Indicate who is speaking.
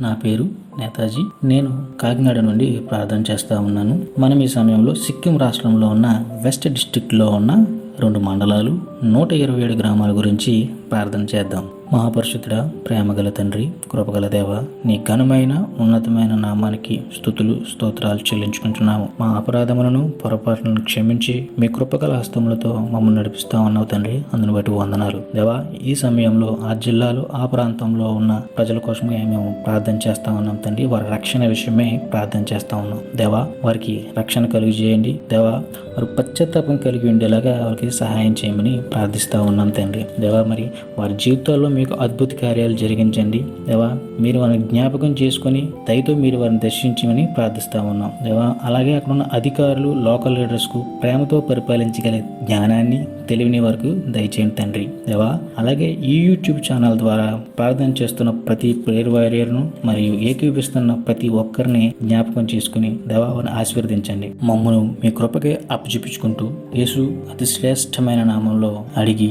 Speaker 1: నా పేరు నేతాజీ. నేను కాకినాడ నుండి ప్రార్థన చేస్తా ఉన్నాను. మనం ఈ సమయంలో సిక్కిం రాష్ట్రంలో ఉన్న వెస్ట్ డిస్టిక్లో ఉన్న రెండు మండలాలు నూట ఇరవై ఏడు గ్రామాల గురించి ప్రార్థన చేద్దాం. మహాపరిశుద్ధుడ ప్రేమగల తండ్రి కృపగల దేవ నీ ఘనమైన ఉన్నతమైన నామానికి స్థుతులు స్తోత్రాలు చెల్లించుకుంటున్నాము. మా అపరాధములను పొరపాట్లను క్షమించి మీ కృపగల హస్తములతో మమ్మల్ని నడిపిస్తా ఉన్నావు తండ్రి. అందుని బట్టి వందనాలు. దేవా ఈ సమయంలో ఆ జిల్లాలో ఆ ప్రాంతంలో ఉన్న ప్రజల కోసమే మేము ప్రార్థన చేస్తా ఉన్నాం తండ్రి. వారి రక్షణ విషయమే ప్రార్థన చేస్తా ఉన్నాం. దేవా వారికి రక్షణ కలుగు చేయండి. దేవా వారు పశ్చాత్తాపం కలిగి ఉండేలాగా వారికి సహాయం చేయమని ప్రార్థిస్తా ఉన్నాం తండ్రి. దేవా మరి వారి జీవితాల్లో మీకు అద్భుత కార్యాలు జరిగించండి. దేవా మీరు వారిని జ్ఞాపకం చేసుకొని దయతో మీరు వారిని దర్శించమని ప్రార్థిస్తా ఉన్నాం. దేవా అలాగే అక్కడ ఉన్న అధికారులు లోకల్ లీడర్స్కు ప్రేమతో పరిపాలించగల జ్ఞానాన్ని తెలివిని వరకు దయచేయండి తండ్రి. దేవా అలాగే ఈ యూట్యూబ్ ఛానల్ ద్వారా ప్రార్థన చేస్తున్న ప్రతి ప్రేర్ వారియర్ను మరియు ఏకీపిస్తున్న ప్రతి ఒక్కరిని జ్ఞాపకం చేసుకుని దేవా వారిని ఆశీర్వదించండి. మమ్మను మీ కృపకే అప్పచెప్పించుకుంటూ యేసు అతి శ్రేష్టమైన నామంలో అడిగి